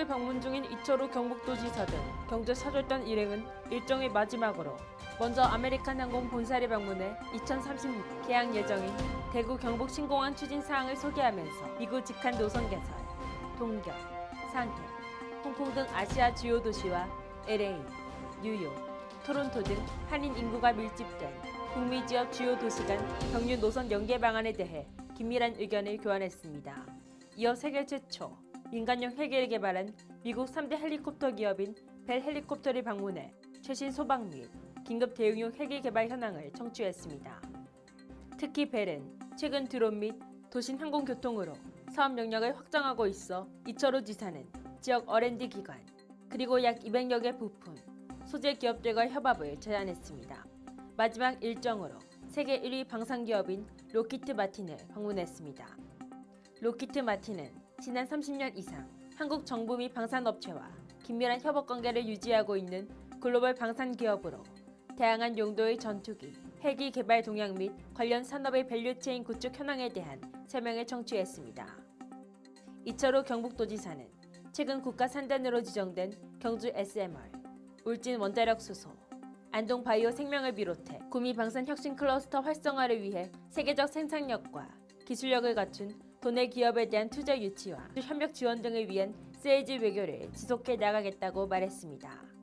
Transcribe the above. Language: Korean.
한국을 방문 중인 이철우 경북도지사 등 경제 사절단 일행은 일정의 마지막으로 먼저 아메리칸 항공 본사를 방문해 2036 개항 예정인 대구 경북 신공항 추진 사항을 소개하면서 미국 직한 노선 개설, 동경, 상해, 홍콩 등 아시아 주요 도시와 LA, 뉴욕, 토론토 등 한인 인구가 밀집된 북미 지역 주요 도시 간 경유 노선 연계 방안에 대해 긴밀한 의견을 교환했습니다. 이어 세계 최초 민간용 헬기를 개발한 미국 3대 헬리콥터 기업인 벨 헬리콥터를 방문해 최신 소방 및 긴급 대응용 헬기 개발 현황을 청취했습니다. 특히 벨은 최근 드론 및 도심 항공교통으로 사업 영역을 확장하고 있어 이철우 지사는 지역 R&D 기관 그리고 약 200여 개 부품, 소재 기업들과 협업을 제안했습니다. 마지막 일정으로 세계 1위 방산 기업인 로키트 마틴을 방문했습니다. 로키트 마틴은 지난 30년 이상 한국 정부 및 방산업체와 긴밀한 협업 관계를 유지하고 있는 글로벌 방산 기업으로 다양한 용도의 전투기, 헬기 개발 동향 및 관련 산업의 밸류체인 구축 현황에 대한 설명을 청취했습니다. 이철우 경북도지사는 최근 국가 산단으로 지정된 경주 SMR, 울진 원자력 수소, 안동 바이오 생명을 비롯해 구미 방산 혁신 클러스터 활성화를 위해 세계적 생산력과 기술력을 갖춘 도내 기업에 대한 투자 유치와 협력 지원 등을 위한 세이지 외교를 지속해 나가겠다고 말했습니다.